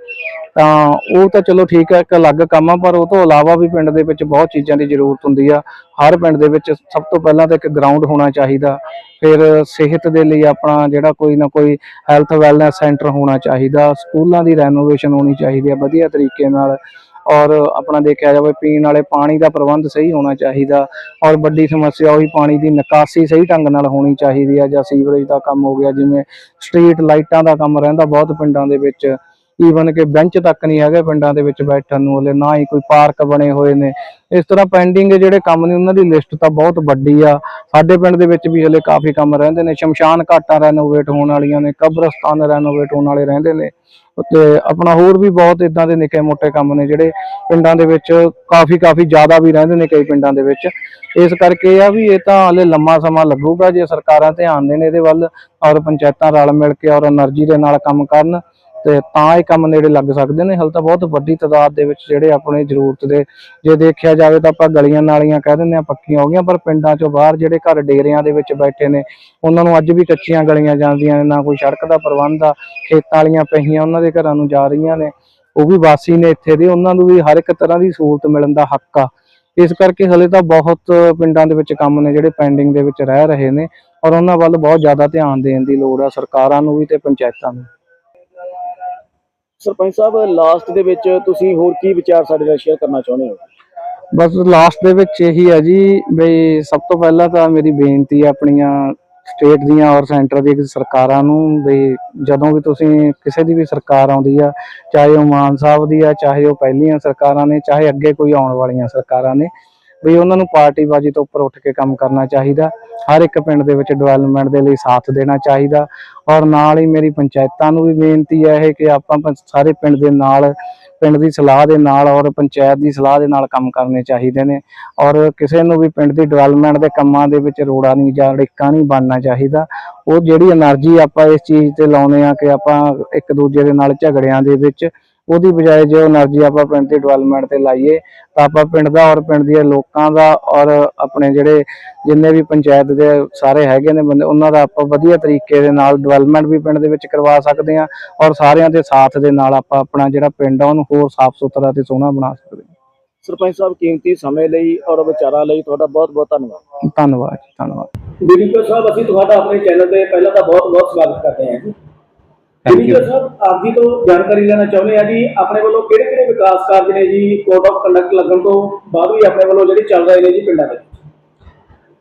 ਤਾਂ ਉਹ ਤਾਂ ਚਲੋ ਠੀਕ ਹੈ, ਇੱਕ ਅਲੱਗ ਕੰਮ ਆ, ਪਰ ਉਹ ਤੋਂ ਇਲਾਵਾ ਵੀ ਪਿੰਡ ਦੇ ਵਿੱਚ ਬਹੁਤ ਚੀਜ਼ਾਂ ਦੀ ਜ਼ਰੂਰਤ ਹੁੰਦੀ ਆ। ਹਰ ਪਿੰਡ ਦੇ ਵਿੱਚ ਸਭ ਤੋਂ ਪਹਿਲਾਂ ਤਾਂ ਇੱਕ ਗਰਾਊਂਡ ਹੋਣਾ ਚਾਹੀਦਾ। ਫਿਰ ਸਿਹਤ ਦੇ ਲਈ ਆਪਣਾ ਜਿਹੜਾ ਕੋਈ ਨਾ ਕੋਈ ਹੈਲਥ ਵੈਲਨੈਸ ਸੈਂਟਰ ਹੋਣਾ ਚਾਹੀਦਾ। ਸਕੂਲਾਂ ਦੀ ਰੈਨੋਵੇਸ਼ਨ ਹੋਣੀ ਚਾਹੀਦੀ ਹੈ ਵਧੀਆ ਤਰੀਕੇ ਨਾਲ। ਔਰ ਆਪਣਾ ਦੇਖਿਆ ਜਾਵੇ ਪੀਣ ਵਾਲੇ ਪਾਣੀ ਦਾ ਪ੍ਰਬੰਧ ਸਹੀ ਹੋਣਾ ਚਾਹੀਦਾ ਔਰ ਵੱਡੀ ਸਮੱਸਿਆ ਉਹੀ ਪਾਣੀ ਦੀ ਨਿਕਾਸੀ ਸਹੀ ਢੰਗ ਨਾਲ ਹੋਣੀ ਚਾਹੀਦੀ ਹੈ ਜਾਂ ਸੀਵਰੇਜ ਦਾ ਕੰਮ ਹੋ ਗਿਆ, ਜਿਵੇਂ ਸਟਰੀਟ ਲਾਈਟਾਂ ਦਾ ਕੰਮ ਰਹਿੰਦਾ ਬਹੁਤ ਪਿੰਡਾਂ ਦੇ ਵਿੱਚ। ਈਵਨ ਕਿ ਬੈਂਚ ਤੱਕ ਨਹੀਂ ਹੈਗੇ ਪਿੰਡਾਂ ਦੇ ਵਿੱਚ ਬੈਠਣ ਨੂੰ ਹਲੇ, ਨਾ ਹੀ ਕੋਈ ਪਾਰਕ ਬਣੇ ਹੋਏ ਨੇ। ਇਸ ਤਰ੍ਹਾਂ ਪੈਂਡਿੰਗ ਜਿਹੜੇ ਕੰਮ ਨੇ, ਉਹਨਾਂ ਦੀ ਲਿਸਟ ਤਾਂ ਬਹੁਤ ਵੱਡੀ ਆ। ਸਾਡੇ ਪਿੰਡ ਦੇ ਵਿੱਚ ਵੀ ਹਲੇ ਕਾਫੀ ਕੰਮ ਰਹਿੰਦੇ ਨੇ। ਸ਼ਮਸ਼ਾਨ ਘਾਟਾਂ ਰੈਨੋਵੇਟ ਹੋਣ ਵਾਲੀਆਂ ਨੇ, ਕਬਰਸਤਾਨ ਰੈਨੋਵੇਟ ਹੋਣ ਵਾਲੇ ਰਹਿੰਦੇ ਨੇ। ਤੇ ਆਪਣਾ ਹੋਰ ਵੀ ਬਹੁਤ ਇਦਾਂ ਦੇ ਨਿੱਕੇ ਮੋਟੇ ਕੰਮ ਨੇ, ਜਿਹੜੇ ਪਿੰਡਾਂ ਦੇ ਵਿੱਚ ਕਾਫੀ ਕਾਫੀ ਜ਼ਿਆਦਾ ਵੀ ਰਹਿੰਦੇ ਨੇ ਕਈ ਪਿੰਡਾਂ ਦੇ ਵਿੱਚ। ਇਸ ਕਰਕੇ ਆ ਵੀ ਇਹ ਤਾਂ ਹਲੇ ਲੰਮਾ ਸਮਾਂ ਲੱਗੂਗਾ, ਜੇ ਸਰਕਾਰਾਂ ਧਿਆਨ ਦੇਣ ਇਹਦੇ ਵੱਲ, ਔਰ ਪੰਚਾਇਤਾਂ ਰਲ ਮਿਲ ਕੇ ਔਰ એનર્ਜੀ ਦੇ ਨਾਲ ਕੰਮ ਕਰਨ। ਤੇ ਤਾਂ ਇਹ ਕੰਮ ਨੇੜੇ ਲੱਗ ਸਕਦੇ ਨੇ, ਹਲ ਤਾਂ ਬਹੁਤ ਵੱਡੀ ਤਾਦਾਦ ਦੇ ਵਿੱਚ ਜਿਹੜੇ ਆਪਣੇ ਜ਼ਰੂਰਤ ਦੇ, ਜੇ ਦੇਖਿਆ ਜਾਵੇ ਤਾਂ ਆਪਾਂ ਗਲੀਆਂ ਨਾਲੀਆਂ ਕਹਿ ਦਿੰਦੇ ਆ ਪੱਕੀਆਂ ਹੋ ਗਈਆਂ, ਪਰ ਪਿੰਡਾਂ ਚੋਂ ਬਾਹਰ ਜਿਹੜੇ ਘਰ ਡੇਰਿਆਂ ਦੇ ਵਿੱਚ ਬੈਠੇ ਨੇ, ਉਹਨਾਂ ਨੂੰ ਅੱਜ ਵੀ ਕੱਚੀਆਂ ਗਲੀਆਂ ਜਾਂਦੀਆਂ ਨੇ, ਨਾ ਕੋਈ ਸੜਕ ਦਾ ਪ੍ਰਬੰਧ ਆ, ਖੇਤਾਂ ਵਾਲੀਆਂ ਪਹੀਆਂ ਉਹਨਾਂ ਦੇ ਘਰਾਂ ਨੂੰ ਜਾ ਰਹੀਆਂ ਨੇ, ਉਹ ਵੀ ਵਾਸੀ ਨੇ ਇੱਥੇ ਦੇ, ਉਹਨਾਂ ਨੂੰ ਵੀ ਹਰ ਇੱਕ ਤਰ੍ਹਾਂ ਦੀ ਸਹੂਲਤ ਮਿਲਣ ਦਾ ਹੱਕ ਆ। ਇਸ ਕਰਕੇ ਹਲੇ ਤਾਂ ਬਹੁਤ ਪਿੰਡਾਂ ਦੇ ਵਿੱਚ ਕੰਮ ਨੇ ਜਿਹੜੇ ਪੈਂਡਿੰਗ ਦੇ ਵਿੱਚ ਰਹਿ ਰਹੇ ਨੇ, ਔਰ ਉਹਨਾਂ ਵੱਲ ਬਹੁਤ ਜ਼ਿਆਦਾ ਧਿਆਨ ਦੇਣ ਦੀ ਲੋੜ ਆ ਸਰਕਾਰਾਂ ਨੂੰ ਵੀ ਤੇ ਪੰਚਾਇਤਾਂ ਨੂੰ। ਸਰਪੰਚ ਸਾਹਿਬ ਲਾਸਟ ਦੇ ਵਿੱਚ ਤੁਸੀਂ ਹੋਰ ਕੀ ਵਿਚਾਰ ਸਾਡੇ ਨਾਲ ਸ਼ੇਅਰ ਕਰਨਾ ਚਾਹੁੰਦੇ ਹੋ? ਬਸ ਲਾਸਟ ਦੇ ਵਿੱਚ ਇਹੀ ਹੈ ਜੀ ਬਈ ਸਭ ਤੋਂ ਪਹਿਲਾਂ ਤਾਂ ਮੇਰੀ ਬੇਨਤੀ ਹੈ ਆਪਣੀਆਂ ਸਟੇਟ ਦੀਆਂ ਔਰ ਸੈਂਟਰ ਦੀਆਂ ਸਰਕਾਰਾਂ ਨੂੰ ਬਈ ਜਦੋਂ ਵੀ ਤੁਸੀਂ ਕਿਸੇ ਦੀ ਵੀ ਸਰਕਾਰ ਆਉਂਦੀ ਆ, ਚਾਹੇ ਉਹ ਮਾਨ ਸਾਹਿਬ ਦੀ ਆ, ਚਾਹੇ ਉਹ ਪਹਿਲੀਆਂ ਸਰਕਾਰਾਂ ਨੇ, ਚਾਹੇ ਅੱਗੇ ਕੋਈ ਆਉਣ ਵਾਲੀਆਂ ਸਰਕਾਰਾਂ ਨੇ ਵੀ ਉਹਨਾਂ ਨੂੰ ਪਾਰਟੀਬਾਜ਼ੀ ਤੋਂ ਉੱਪਰ ਉੱਠ ਕੇ ਕੰਮ ਕਰਨਾ ਚਾਹੀਦਾ, ਹਰ ਇੱਕ ਪਿੰਡ ਦੇ ਵਿੱਚ ਡਿਵੈਲਪਮੈਂਟ ਦੇ ਲਈ ਸਾਥ ਦੇਣਾ ਚਾਹੀਦਾ ਔਰ ਨਾਲ ਹੀ ਮੇਰੀ ਪੰਚਾਇਤਾਂ ਨੂੰ ਵੀ ਬੇਨਤੀ ਹੈ ਇਹ ਕਿ ਆਪਾਂ ਸਾਰੇ ਪਿੰਡ ਦੇ ਨਾਲ, ਪਿੰਡ ਦੀ ਸਲਾਹ ਦੇ ਨਾਲ ਔਰ ਪੰਚਾਇਤ ਦੀ ਸਲਾਹ ਦੇ ਨਾਲ ਕੰਮ ਕਰਨੇ ਚਾਹੀਦੇ ਨੇ ਔਰ ਕਿਸੇ ਨੂੰ ਵੀ ਪਿੰਡ ਦੀ ਡਿਵੈਲਪਮੈਂਟ ਦੇ ਕੰਮਾਂ ਦੇ ਵਿੱਚ ਰੋੜਾ ਨਹੀਂ ਜਾਂ ਅੜਿੱਕਾ ਨਹੀਂ ਬਣਨਾ ਚਾਹੀਦਾ, ਉਹ ਜਿਹੜੀ એનર્ਜੀ ਆਪਾਂ ਇਸ ਚੀਜ਼ ਤੇ ਲਾਉਨੇ ਆ ਕਿ ਆਪਾਂ ਇੱਕ ਦੂਜੇ ਦੇ ਨਾਲ ਝਗੜਿਆਂ ਦੇ ਵਿੱਚ ਉਹਦੀ ਬਜਾਏ ਜੇ એનર્ਜੀ ਆਪਾਂ ਪਿੰਡ ਦੀ ਡਿਵੈਲਪਮੈਂਟ ਤੇ ਲਾਈਏ ਤਾਂ ਆਪਾਂ ਪਿੰਡ ਦਾ ਔਰ ਪਿੰਡ ਦੇ ਲੋਕਾਂ ਦਾ ਔਰ ਆਪਣੇ ਜਿਹੜੇ ਜਿੰਨੇ ਵੀ ਪੰਚਾਇਤ ਦੇ ਸਾਰੇ ਹੈਗੇ ਨੇ ਬੰਦੇ ਉਹਨਾਂ ਦਾ ਆਪਾਂ ਵਧੀਆ ਤਰੀਕੇ ਦੇ ਨਾਲ ਡਿਵੈਲਪਮੈਂਟ ਵੀ ਪਿੰਡ ਦੇ ਵਿੱਚ ਕਰਵਾ ਸਕਦੇ ਆ ਔਰ ਸਾਰਿਆਂ ਦੇ ਸਾਥ ਦੇ ਨਾਲ ਆਪਾਂ ਆਪਣਾ ਜਿਹੜਾ ਪਿੰਡ ਆ ਉਹਨੂੰ ਹੋਰ ਸਾਫ਼ ਸੁਥਰਾ ਤੇ ਸੋਹਣਾ ਬਣਾ ਸਕਦੇ ਹਾਂ। ਸਰਪੰਚ ਸਾਹਿਬ ਕੀਮਤੀ ਸਮੇਂ ਲਈ ਔਰ ਵਿਚਾਰਾਂ ਲਈ ਤੁਹਾਡਾ ਬਹੁਤ-ਬਹੁਤ ਧੰਨਵਾਦ। ਧੰਨਵਾਦ ਧੰਨਵਾਦ। ਬੀਬੀ ਸਾਹਿਬ ਅਸੀਂ ਤੁਹਾਡਾ ਆਪਣੇ ਚੈਨਲ ਤੇ ਪਹਿਲਾਂ ਤਾਂ ਬਹੁਤ-ਬਹੁਤ ਸਵਾਗਤ ਕਰਦੇ ਹਾਂ ਜੀ। ਸਾਹਿਬ ਆਪ ਜੀ ਤੋਂ ਜਾਣਕਾਰੀ ਲੈਣਾ ਚਾਹੁੰਦੇ ਆ ਜੀ ਆਪਣੇ ਵੱਲੋਂ ਕਿਹੜੇ ਕਿਹੜੇ ਵਿਕਾਸ ਕਾਰਜ ਨੇ ਜੀ ਕੋਡ ਆਫ ਕੰਡਕਟ ਲੱਗਣ ਤੋਂ ਬਾਅਦ ਵੀ ਆਪਣੇ ਵੱਲੋਂ ਜਿਹੜੇ ਚੱਲ ਰਹੇ ਨੇ ਜੀ ਪਿੰਡਾਂ ਦੇ ਵਿੱਚ?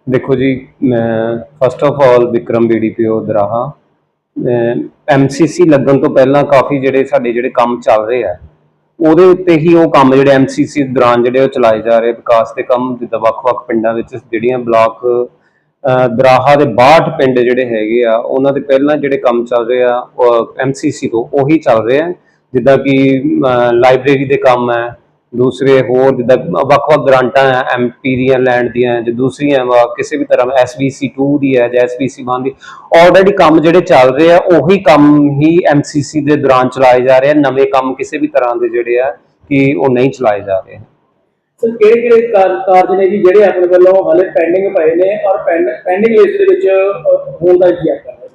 ਦੇਖੋ ਜੀ first of all Vikram BDPO Doraha MCC ਲੱਗਣ ਤੋਂ ਪਹਿਲਾਂ ਕਾਫੀ ਜਿਹੜੇ ਸਾਡੇ ਜਿਹੜੇ ਕੰਮ ਚੱਲ ਰਹੇ ਆ ਉਹਦੇ ਉੱਤੇ ਹੀ ਉਹ ਕੰਮ ਜਿਹੜੇ ਐਮਸੀਸੀ ਦੌਰਾਨ ਜਿਹੜੇ ਉਹ ਚਲਾਏ ਜਾ ਰਹੇ ਵਿਕਾਸ ਦੇ ਕੰਮ ਜਿੱਦਾਂ ਵੱਖ-ਵੱਖ ਪਿੰਡਾਂ ਵਿੱਚ ਜਿਹੜੀਆਂ ਬਲਾਕ ਦਰਾਹਾ ਦੇ 62 ਪਿੰਡ ਜਿਹੜੇ ਹੈਗੇ ਆ, ਉਹਨਾਂ ਦੇ ਪਹਿਲਾਂ ਜਿਹੜੇ ਕੰਮ ਚੱਲ ਰਹੇ ਆ ਐਮਸੀਸੀ ਤੋਂ ਉਹੀ ਚੱਲ ਰਹੇ ਆ। ਜਿੱਦਾਂ ਕਿ ਲਾਇਬ੍ਰੇਰੀ ਦੇ ਕੰਮ ਹੈ, ਦੂਸਰੇ ਹੋਰ ਜਿੱਦਾਂ ਵੱਖ-ਵੱਖ ਗ੍ਰਾਂਟਾਂ ਆ ਐਮਪੀ ਦੀਆਂ, ਲੈਂਡ ਦੀਆਂ, ਜਾਂ ਦੂਸਰੀਆਂ ਵਾ, ਕਿਸੇ ਵੀ ਤਰ੍ਹਾਂ ਐਸਬੀਸੀ 2 ਦੀ ਹੈ ਜਾਂ ਐਸਬੀਸੀ 1 ਦੀ ਆਲਰੇਡੀ ਕੰਮ ਜਿਹੜੇ ਚੱਲ ਰਹੇ ਆ, ਉਹੀ ਕੰਮ ਹੀ ਐਮਸੀਸੀ ਦੇ ਦੌਰਾਨ ਚਲਾਏ ਜਾ ਰਹੇ ਆ। ਨਵੇਂ ਕੰਮ ਕਿਸੇ ਵੀ ਤਰ੍ਹਾਂ ਦੇ ਜਿਹੜੇ ਆ, ਕਿ ਉਹ ਨਹੀਂ ਚਲਾਏ ਜਾ ਰਹੇ। ਸਰ ਕਿਹੜੇ ਕਿਹੜੇ ਕਾਰ- ਕਾਰਜ ਨੇ ਜੀ ਜਿਹੜੇ ਆਪਣੇ ਵੱਲੋਂ ਹਾਲੇ ਪੈਂਡਿੰਗ ਪਏ ਨੇ ਔਰ ਪੈਂਡਿੰਗ ਲਿਸਟ ਦੇ ਵਿੱਚ ਹੋਣ ਦਾ ਇੰਤਜ਼ਾਰ ਕਰ ਰਹੇ ਨੇ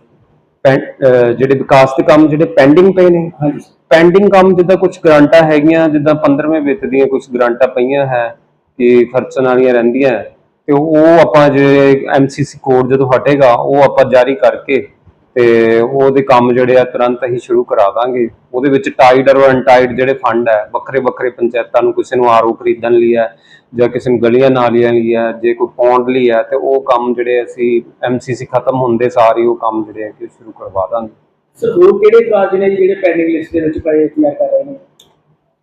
ਪੈਂ- ਅਹ ਜਿਹੜੇ ਵਿਕਾਸ ਦੇ ਕੰਮ ਜਿਹੜੇ ਪੈਂਡਿੰਗ ਪਏ ਨੇ? ਹਾਂਜੀ ਪੈਂਡਿੰਗ ਕੰਮ ਜਿੱਦਾਂ ਕੁਝ ਗ੍ਰਾਂਟਾਂ ਹੈਗੀਆਂ ਜਿੱਦਾਂ 15ਵੇਂ ਵਿੱਤ ਦੀਆਂ ਕੁਝ ਗ੍ਰਾਂਟਾਂ ਪਈਆਂ ਹੈ ਕਿ ਖਰਚਣ ਵਾਲੀਆਂ ਰਹਿੰਦੀਆਂ ਤੇ ਉਹ ਆਪਾਂ ਜਿਹੜੇ ਐਮਸੀਸੀ ਕੋਡ ਜਦੋਂ ਹਟੇਗਾ ਉਹ ਆਪਾਂ ਜਾਰੀ ਕਰਕੇ ਤੇ ਉਹਦੇ ਕੰਮ ਜਿਹੜੇ ਆ ਤੁਰੰਤ ਹੀ ਸ਼ੁਰੂ ਕਰਾ ਦਾਂਗੇ। ਉਹਦੇ ਵਿੱਚ ਟਾਈਡ ਔਰ ਅਨਟਾਈਡ ਜਿਹੜੇ ਫੰਡ ਹੈ ਵੱਖਰੇ ਵੱਖਰੇ ਪੰਚਾਇਤਾਂ ਨੂੰ ਕਿਸੇ ਨੂੰ ਆਰਓ ਖਰੀਦਣ ਲਈ ਹੈ ਜਾਂ ਕਿਸੇ ਨੂੰ ਗਲੀਆਂ ਨਾਲੀਆਂ ਲਈ ਹੈ ਜੇ ਕੋਈ ਪੌਂਡ ਲਈ ਹੈ ਤੇ ਉਹ ਕੰਮ ਜਿਹੜੇ ਅਸੀਂ ਐਮਸੀਸੀ ਖਤਮ ਹੁੰਦੇ ਸਾਰ ਹੀ ਉਹ ਕੰਮ ਜਿਹੜੇ ਆ ਕਿ ਸ਼ੁਰੂ ਕਰਵਾ ਦਾਂਗੇ। ਸਰ ਹੋਰ ਕਿਹੜੇ ਕਾਰਜ ਨੇ ਜਿਹੜੇ ਪੈਂਡਿੰਗ ਲਿਸਟ ਦੇ ਵਿੱਚ ਪਏ ਇੰਤਜ਼ਾਰ ਕਰ ਰਹੇ ਨੇ?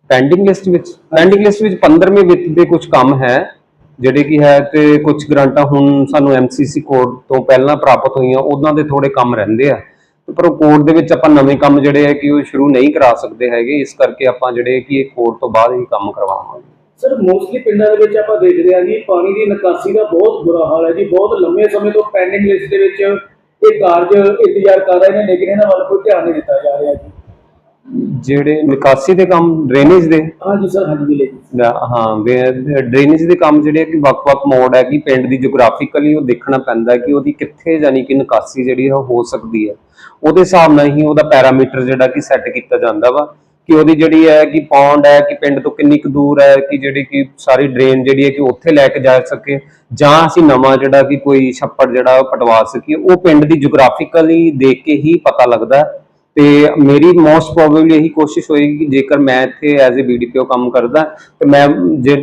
ਪੈਂਡਿੰਗ ਲਿਸਟ ਵਿੱਚ ਪੈਂਡਿੰਗ ਲਿਸਟ ਵਿੱਚ 15ਵੇਂ ਵਿੱਤ ਦੇ ਕੁਝ ਕੰਮ ਹੈ। ਜਿਹੜੇ ਕੀ ਹੈ ਤੇ ਕੁਝ ਗ੍ਰਾਂਟਾਂ ਹੁਣ ਸਾਨੂੰ ਐਮਸੀਸੀ ਕੋਡ ਤੋਂ ਪਹਿਲਾਂ ਪ੍ਰਾਪਤ ਹੋਈਆਂ, ਉਹਨਾਂ ਦੇ ਥੋੜੇ ਕੰਮ ਰਹਿੰਦੇ ਆ। ਪਰ ਉਹ ਕੋਡ ਦੇ ਵਿੱਚ ਆਪਾਂ ਨਵੇਂ ਕੰਮ ਜਿਹੜੇ ਹੈ ਕਿ ਉਹ ਸ਼ੁਰੂ ਨਹੀਂ ਕਰਾ ਸਕਦੇ ਹੈਗੇ, ਇਸ ਕਰਕੇ ਆਪਾਂ ਜਿਹੜੇ ਕਿ ਇਹ ਕੋਡ ਤੋਂ ਬਾਅਦ ਹੀ ਕੰਮ ਕਰਵਾਵਾਂਗੇ। ਸਰ ਮੋਸਟਲੀ ਪਿੰਡਾਂ ਦੇ ਵਿੱਚ ਆਪਾਂ ਦੇਖਦੇ ਹਾਂ ਜੀ ਪਾਣੀ ਦੀ ਨਿਕਾਸੀ ਦਾ ਬਹੁਤ ਬੁਰਾ ਹਾਲ ਹੈ ਜੀ, ਬਹੁਤ ਲੰਮੇ ਸਮੇਂ ਤੋਂ ਪੈਂਡਿੰਗ ਲਿਸਟ ਦੇ ਵਿੱਚ ਇਹ ਕਾਰਜ ਇੰਤਜ਼ਾਰ ਕਰ ਰਹੇ ਨੇ, ਲੇਕਿਨ ਇਹਨਾਂ ਵੱਲ ਕੋਈ ਧਿਆਨ ਨਹੀਂ ਦਿੱਤਾ ਜਾ ਰਿਹਾ ਜੀ। ਜਿਹੜੇ ਨਿਕਾਸੀ ਦੇ ਕੰਮ ਡਰੇਨੇਜ ਦੇ? ਹਾਂਜੀ ਸਰ ਹਾਂਜੀ ਮਿਲੇ ਜੀ ਜਾਂ ਹਾਂ ਡਰੇਨੇਜ ਦੇ ਕੰਮ ਜਿਹੜੇ ਕਿ ਵੱਖ-ਵੱਖ ਮੋਡ ਹੈ ਕਿ ਪਿੰਡ ਦੀ ਜੀਓਗ੍ਰਾਫੀਕਲੀ ਉਹ ਦੇਖਣਾ ਪੈਂਦਾ ਕਿ ਉਹਦੀ ਕਿੱਥੇ ਜਾਨੀ ਕਿ ਨਿਕਾਸੀ ਜਿਹੜੀ ਹੈ ਉਹ ਹੋ ਸਕਦੀ ਹੈ। ਉਹਦੇ ਹਿਸਾਬ ਨਾਲ ਹੀ ਉਹਦਾ ਪੈਰਾਮੀਟਰ ਜਿਹੜਾ ਕਿ ਸੈੱਟ ਕੀਤਾ ਜਾਂਦਾ ਵਾ ਕਿ ਉਹਦੀ ਜਿਹੜੀ ਹੈ ਕਿ ਪੌਂਡ ਹੈ ਕਿ ਪਿੰਡ ਤੋਂ ਕਿੰਨੀ ਕੁ ਦੂਰ ਹੈ ਕਿ ਜਿਹੜੀ ਕਿ ਸਾਰੀ ਡਰੇਨ ਜਿਹੜੀ ਹੈ ਕਿ ਉੱਥੇ ਲੈ ਕੇ ਜਾ ਸਕੇ ਜਾਂ ਅਸੀਂ ਨਵਾਂ ਜਿਹੜਾ ਕਿ ਕੋਈ ਛੱਪੜ ਜਿਹੜਾ ਪਟਵਾ ਸਕੀਏ ਉਹ ਪਿੰਡ ਦੀ ਜੀਓਗ੍ਰਾਫੀਕਲੀ ਦੇਖ ਕੇ ਹੀ ਪਤਾ ਲੱਗਦਾ ਹੈ। ਤੇ ਮੇਰੀ ਮੋਸਟ ਪ੍ਰੋਬੇਬਲੀ ਇਹੀ ਕੋਸ਼ਿਸ਼ ਹੋਏਗੀ ਕਿ ਜੇਕਰ ਮੈਂ ਇੱਥੇ ਐਜ਼ ਅ ਬੀਡੀਪੀਓ ਕੰਮ ਕਰਦਾ, ਤੇ ਮੈਂ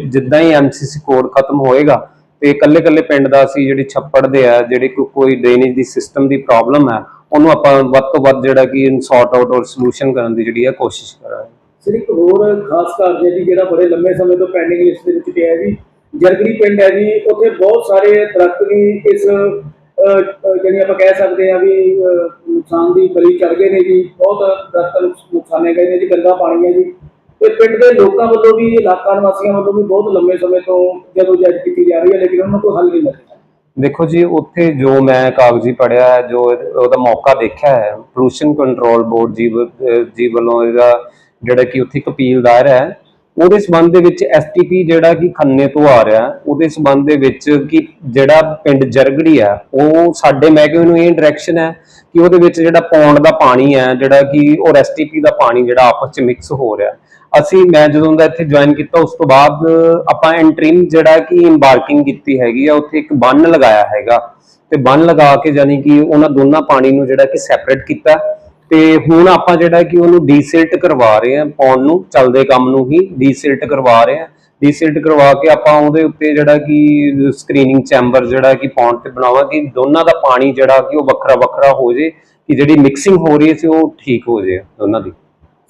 ਜਿੱਦਾਂ ਹੀ ਐਮਸੀਸੀ ਕੋਡ ਖਤਮ ਹੋਏਗਾ, ਤੇ ਇਕੱਲੇ ਇਕੱਲੇ ਪਿੰਡ ਦਾ ਅਸੀਂ ਜਿਹੜੀ ਛੱਪੜ ਦੇ ਆ, ਜਿਹੜੀ ਕੋਈ ਡਰੇਨੇਜ ਦੀ ਸਿਸਟਮ ਦੀ ਪ੍ਰੋਬਲਮ ਹੈ ਉਹਨੂੰ ਆਪਾਂ ਵੱਧ ਤੋਂ ਵੱਧ ਜਿਹੜਾ ਕਿ ਸੌਰਟ ਆਊਟ ਔਰ ਸੋਲੂਸ਼ਨ ਕਰਨ ਦੀ ਜਿਹੜੀ ਹੈ ਕੋਸ਼ਿਸ਼ ਕਰਾਂਗੇ। ਸਰ, ਇੱਕ ਹੋਰ ਖਾਸ ਕਾਰਜ ਹੈ ਜੀ, ਜਿਹੜਾ ਬੜੇ ਲੰਮੇ ਸਮੇਂ ਤੋਂ ਪੈਂਡਿੰਗ ਲਿਸਟ ਦੇ ਵਿੱਚ ਪਿਆ ਹੈ ਜੀ। ਜਰਗਰੀ ਪਿੰਡ ਹੈ ਜੀ, ਉੱਥੇ ਬਹੁਤ ਸਾਰੇ ਦਰਖਤ ਵੀ ਇਸ ਜਿਹੜੀ ਆਪਾਂ ਕਹਿ ਸਕਦੇ ਹਾਂ ਵੀ ਨੁਕਸਾਨ ਦੀ ਬਲੀ ਚੜ ਗਏ ਨੇ ਜੀ, ਬਹੁਤ ਦਰਖਤ ਨੁਕਸਾਨੇ ਗਏ ਨੇ ਜੀ, ਗੰਦਾ ਪਾਣੀ ਹੈ ਜੀ। ਤੇ ਪਿੰਡ ਦੇ ਲੋਕਾਂ ਵੱਲੋਂ ਵੀ, ਇਲਾਕਾ ਨਿਵਾਸੀਆਂ ਵੱਲੋਂ ਵੀ ਬਹੁਤ ਲੰਮੇ ਸਮੇਂ ਤੋਂ ਜਦੋਂ ਜੱਜ ਕੀਤੀ ਜਾ ਰਹੀ ਹੈ, ਲੇਕਿਨ ਉਹਨਾਂ ਨੂੰ ਕੋਈ ਹੱਲ ਨਹੀਂ ਮਿਲ ਰਿਹਾ। ਦੇਖੋ ਜੀ, ਉੱਥੇ ਜੋ ਮੈਂ ਕਾਗਜ਼ੀ ਪੜਿਆ ਹੈ, ਜੋ ਉਹਦਾ ਮੌਕਾ ਦੇਖਿਆ ਹੈ ਪੋਲੂਸ਼ਨ ਕੰਟਰੋਲ ਬੋਰਡ ਜੀ ਜੀ ਵੱਲੋਂ ਇਹਦਾ ਜਿਹੜਾ ਕਿ ਉੱਥੇ ਕਪੀਲਦਾਰ ਹੈ ਉਹਦੇ ਸਬੰਧ ਦੇ ਵਿੱਚ ਐਸਟੀਪੀ ਜਿਹੜਾ ਕਿ ਖੰਨੇ ਤੋਂ ਆ ਰਿਹਾ, ਉਹਦੇ ਸਬੰਧ ਦੇ ਵਿੱਚ ਕਿ ਜਿਹੜਾ ਪਿੰਡ ਜਰਗੜੀ ਹੈ ਉਹ ਸਾਡੇ ਮਹਿਕਮੇ ਨੂੰ ਇਹ ਡਾਇਰੈਕਸ਼ਨ ਹੈ ਕਿ ਉਹਦੇ ਵਿੱਚ ਜਿਹੜਾ ਪੌਂਡ ਦਾ ਪਾਣੀ ਹੈ, ਜਿਹੜਾ ਕਿ ਉਹ ਐਸਟੀਪੀ ਦਾ ਪਾਣੀ ਜਿਹੜਾ ਆਪਸ ਚ ਮਿਕਸ ਹੋ ਰਿਹਾ। ਅਸੀਂ, ਮੈਂ ਜਦੋਂ ਦਾ ਇੱਥੇ ਜੁਆਇਨ ਕੀਤਾ, ਉਸ ਤੋਂ ਬਾਅਦ ਆਪਾਂ ਐਂਟਰਿੰਗ ਜਿਹੜਾ ਕਿ ਇੰਬਾਰਕਿੰਗ ਕੀਤੀ ਹੈਗੀ ਆ, ਉੱਥੇ ਇੱਕ ਬੰਨ ਲਗਾਇਆ ਹੈਗਾ। ਤੇ ਬੰਨ ਲਗਾ ਕੇ ਜਾਨੀ ਕਿ ਉਹਨਾਂ ਦੋਨਾਂ ਪਾਣੀ ਨੂੰ ਜਿਹੜਾ ਕਿ ਸੈਪਰੇਟ ਕੀਤਾ। ਤੇ ਹੁਣ ਆਪਾਂ ਜਿਹੜਾ ਕਿ ਉਹਨੂੰ ਡੀਸਿਲਟ ਕਰਵਾ ਰਹੇ ਹਾਂ ਪੌਂਡ ਨੂੰ ਚੱਲਦੇ ਕੰਮ ਨੂੰ ਹੀ ਡੀਸਿਲਟ ਕਰਵਾ ਰਹੇ ਹਾਂ। ਡੀਸਿਲਟ ਕਰਵਾ ਕੇ ਆਪਾਂ ਉਹਦੇ ਉੱਤੇ ਜਿਹੜਾ ਕਿ ਸਕਰੀਨਿੰਗ ਚੈਂਬਰ ਜਿਹੜਾ ਕਿ ਪੌਂਡ ਤੇ ਬਣਾਵਾਂਗੇ ਦੋਨਾਂ ਦਾ ਪਾਣੀ ਜਿਹੜਾ ਕਿ ਉਹ ਵੱਖਰਾ ਵੱਖਰਾ ਹੋ ਜੇ ਕਿ ਜਿਹੜੀ ਮਿਕਸਿੰਗ ਹੋ ਰਹੀ ਸੀ ਉਹ ਠੀਕ ਹੋ ਜੇ ਦੋਨਾਂ ਦੀ।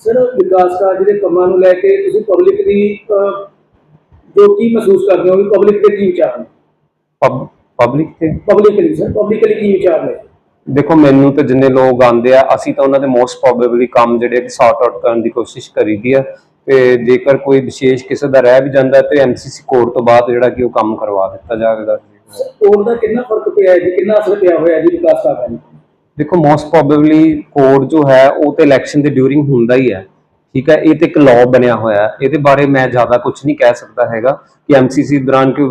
ਸਰ ਵਿਕਾਸ ਕਾਰਜ ਦੇ ਕੰਮਾਂ ਨੂੰ ਲੈ ਕੇ ਤੁਸੀਂ ਪਬਲਿਕ ਦੀ ਜੋ ਕੀ ਮਹਿਸੂਸ ਕਰਦੇ ਹੋ ਪਬਲਿਕ ਦੇ ਕੀ ਵਿਚਾਰ ਨੇ? ਪਬਲਿਕ ਤੇ? ਪਬਲਿਕਲੀ ਸਰ ਪਬਲਿਕਲੀ ਕੀ ਵਿਚਾਰ ਨੇ? ਦੇਖੋ ਮੈਨੂੰ ਤਾਂ ਜਿੰਨੇ ਲੋਕ ਆਉਂਦੇ ਆ ਅਸੀਂ ਤਾਂ ਉਹਨਾਂ ਦੇ ਮੋਸਟ ਪ੍ਰੋਬੇਬਲੀ ਕੰਮ ਜਿਹੜੇ ਸੌਰਟ ਆਊਟ ਕਰਨ ਦੀ ਕੋਸ਼ਿਸ਼ ਕਰੀਦੀ ਆ। ਤੇ ਜੇਕਰ ਕੋਈ ਵਿਸ਼ੇਸ਼ ਕਿਸੇ ਦਾ ਰਹਿ ਵੀ ਜਾਂਦਾ ਤੇ ਐਮਸੀਸੀ ਕੋਡ ਤੋਂ ਬਾਅਦ ਜਿਹੜਾ ਕਿ ਉਹ ਕੰਮ ਕਰਵਾ ਦਿੱਤਾ ਜਾਵੇਗਾ। ਕੋਡ ਦਾ ਕਿੰਨਾ ਫ਼ਰਕ ਪਿਆ ਜੀ? ਕਿੰਨਾ ਅਸਰ ਪਿਆ ਹੋਇਆ ਜੀ ਵਿਕਾਸ ਨੂੰ ਦੇਖੋ ਮੋਸਟ ਪ੍ਰੋਬੇਬਲੀ ਕੋਡ ਜੋ ਹੈ ਉਹ ਤੇ ਇਲੈਕਸ਼ਨ ਦੇ ਡਿਊਰਿੰਗ ਹੁੰਦਾ ਹੀ ਹੈ। ਠੀਕ ਹੈ ਇਹ ਤੇ ਇੱਕ ਲਾਅ ਬਣਿਆ ਹੋਇਆ ਹੈ। ਇਹਦੇ ਬਾਰੇ ਮੈਂ ਜ਼ਿਆਦਾ ਕੁਝ ਨਹੀਂ ਕਹਿ ਸਕਦਾ ਹੈਗਾ ਕਿ ਐਮਸੀਸੀ ਦੌਰਾਨ ਕਿ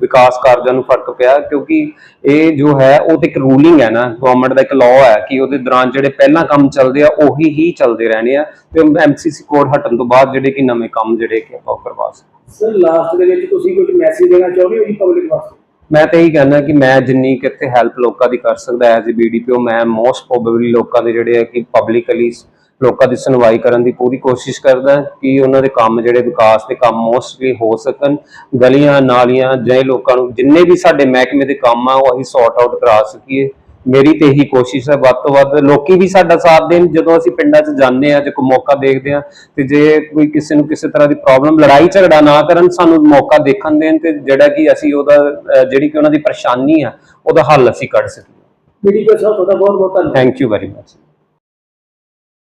ਵਿਕਾਸ ਕਾਰਜਾਂ ਨੂੰ ਫ਼ਰਕ ਪਿਆ ਕਿਉਂਕਿ ਇਹ ਜੋ ਹੈ ਉਹ ਤੇ ਇੱਕ ਰੂਲਿੰਗ ਹੈ ਨਾ ਗਵਰਨਮੈਂਟ ਦਾ ਇੱਕ ਲਾਅ ਹੈ ਕਿ ਉਹਦੇ ਦੌਰਾਨ ਜਿਹੜੇ ਪਹਿਲਾਂ ਕੰਮ ਚੱਲਦੇ ਆ ਉਹੀ ਹੀ ਚੱਲਦੇ ਰਹਿਣੇ ਆ ਤੇ ਐਮਸੀਸੀ ਕੋਡ ਹਟਣ ਤੋਂ ਬਾਅਦ ਜਿਹੜੇ ਕਿ ਨਵੇਂ ਕੰਮ ਜਿਹੜੇ ਕਿ ਆਪਾਂ ਕਰਵਾ ਸਕਦੇ ਸਰ ਲਾਸਟ ਦੇ ਵਿੱਚ ਤੁਸੀਂ ਕੁਝ ਮੈਸੇਜ ਦੇਣਾ ਚਾਹੁੰਦੇ ਹੋ ਜੀ ਪਬਲਿਕ ਵਾਸਤੇ? ਮੈਂ ਤਾਂ ਇਹੀ ਕਹਿੰਦਾ ਕਿ ਮੈਂ ਜਿੰਨੀ ਕਿਤੇ ਹੈਲਪ ਲੋਕਾਂ ਦੀ ਕਰ ਸਕਦਾ ਐਜ਼ ਅ ਬੀਡੀਪੀਓ ਮੈਂ ਮੋਸਟ ਪ੍ਰੋਬੇਬਲੀ ਲੋਕਾਂ ਦੇ ਜਿਹੜੇ ਆ ਕਿ ਪਬਲਿਕਲੀ ਲੋਕਾਂ ਦੀ ਸੁਣਵਾਈ ਕਰਨ ਦੀ ਪੂਰੀ ਕੋਸ਼ਿਸ਼ ਕਰਦਾ ਕਿ ਉਹਨਾਂ ਦੇ ਕੰਮ ਜਿਹੜੇ ਵਿਕਾਸ ਦੇ ਕੰਮ ਮੋਸਟਲੀ ਹੋ ਸਕਣ। ਗਲੀਆਂ ਨਾਲੀਆਂ ਜੇ ਲੋਕਾਂ ਨੂੰ ਜਿੰਨੇ ਵੀ ਸਾਡੇ ਮਹਿਕਮੇ ਦੇ ਕੰਮ ਆ ਉਹ ਅਸੀਂ ਸੌਰਟ ਆਊਟ ਕਰਾ ਸਕੀਏ। ਮੇਰੀ ਤੇ ਇਹੀ ਕੋਸ਼ਿਸ਼ ਹੈ ਵੱਧ ਤੋਂ ਵੱਧ ਲੋਕੀ ਵੀ ਸਾਡਾ ਸਾਥ ਦੇਣ। ਜਦੋਂ ਅਸੀਂ ਪਿੰਡਾਂ 'ਚ ਜਾਂਦੇ ਆ ਜੇ ਕੋਈ ਮੌਕਾ ਦੇਖਦੇ ਆ ਤੇ ਜੇ ਕੋਈ ਕਿਸੇ ਨੂੰ ਕਿਸੇ ਤਰ੍ਹਾਂ ਦੀ ਪ੍ਰੋਬਲਮ ਲੜਾਈ ਝਗੜਾ ਨਾ ਕਰਨ ਸਾਨੂੰ ਮੌਕਾ ਦੇਖਣ ਦੇਣ ਤੇ ਜਿਹੜਾ ਕਿ ਅਸੀਂ ਉਹਦਾ ਜਿਹੜੀ ਕਿ ਉਹਨਾਂ ਦੀ ਪਰੇਸ਼ਾਨੀ ਆ ਉਹਦਾ ਹੱਲ ਅਸੀਂ ਕੱਢ ਸਕੀਏ। ਵੀਡੀਓ ਸਾਹਿਬ ਤੁਹਾਡਾ ਬਹੁਤ ਬਹੁਤ ਧੰਨਵਾਦ। Thank you very much